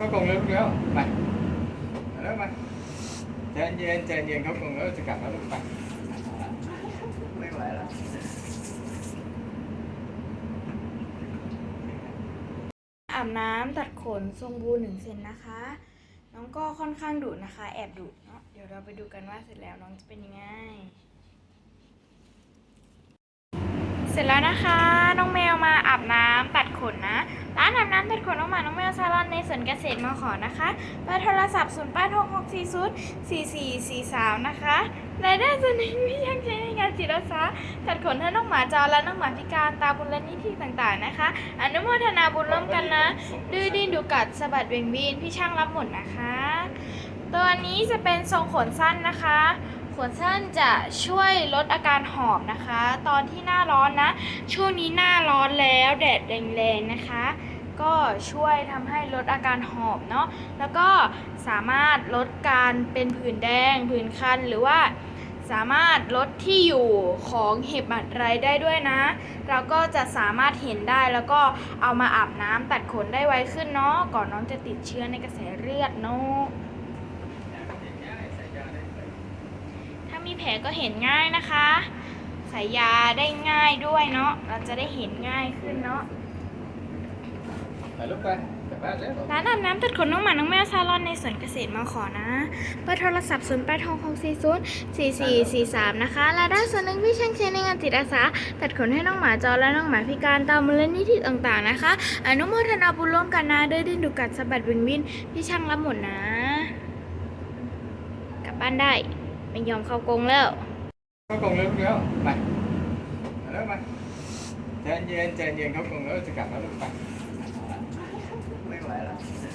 ก็กงเร็วแล้วไปแล้วมาใจเย็นใจเย็นเขากงแล้วจะกลับแล้วลูกไปไม่ไหวแล้วอาบน้ำตัดขนทรงบูหนึ่งเซนนะคะ น้องก็ค่อนข้างดุนะคะ แอบดุเนาะเดี๋ยวเราไปดูกันว่าเสร็จแล้วน้องจะเป็นยังไง เสร็จแล้วนะคะ น้องแมวมาอาบน้ำตัดขนนะานอาบน้ำตัดขนน้องหมาน้องแมวซาลอนในสวนเกษตรมาขอนะคะเบอร์โทรศัพท์0 8 6 6 4 0 4 4 4 3 นะคะรายได้ส่วนหนึ่งที่ยังใช้ในงานจิตอาสาตัดขนให้น้องหมาจรและน้องหมาพิการตาบุญและนิธิต่างๆนะคะ อนุโมทนาบุญร่วมกันนะ ดื้อดิ้นดูกัดสะบัดเบ่งบีนพี่ช่างรับหมดนะคะ ตัวนี้จะเป็นทรงขนสั้นนะคะขนสั้นจะช่วยลดอาการหอบนะคะ ตอนที่หน้าร้อนนะ ช่วงนี้หน้าร้อนแล้วแดดแรงๆนะคะ ก็ช่วยทำให้ลดอาการหอบเนาะแล้วก็สามารถลดการเป็นผื่นแดงผื่นคันหรือว่าสามารถลดที่อยู่ของเห็บหมัดไรได้ด้วยนะ เราก็จะสามารถเห็นได้แล้วก็เอามาอาบน้ำตัดขนได้ไวขึ้นเนาะก่อนน้องจะติดเชื้อในกระแสเลือดเนาะถ้ามีแผลก็เห็นง่ายนะคะใส่ยาได้ง่ายด้วยเนาะเราจะได้เห็นง่ายขึ้นเนาะ ลูกไปกลับบ้านแล้วร้านอาบน้ำตัดขนน้องหมา น้องแมวซาลอนในสวนเกษตรมาขอนะเบอร์โทรศัพท์ 0 8 6 6 4 0 4 4 4 3 นะคะรายได้ส่วนหนึ่งพี่ช่างเชนในงานจิตอาสาตัดขนให้น้องหมาจรและน้องหมาพิการตามมูลนิธิต่างๆนะคะ อนุโมทนาบุญร่วมกันนะเด้อดิ้นดุกัดสะบัดวิงวินพี่ช่างรับหมดนะ กลับบ้านได้ไม่ยอมเข้ากรงแล้วก็กงเร็วแล้วไปแล้วมาใจเย็นใจเย็นเขากงแล้วจะกลับแล้วลูกไป virus.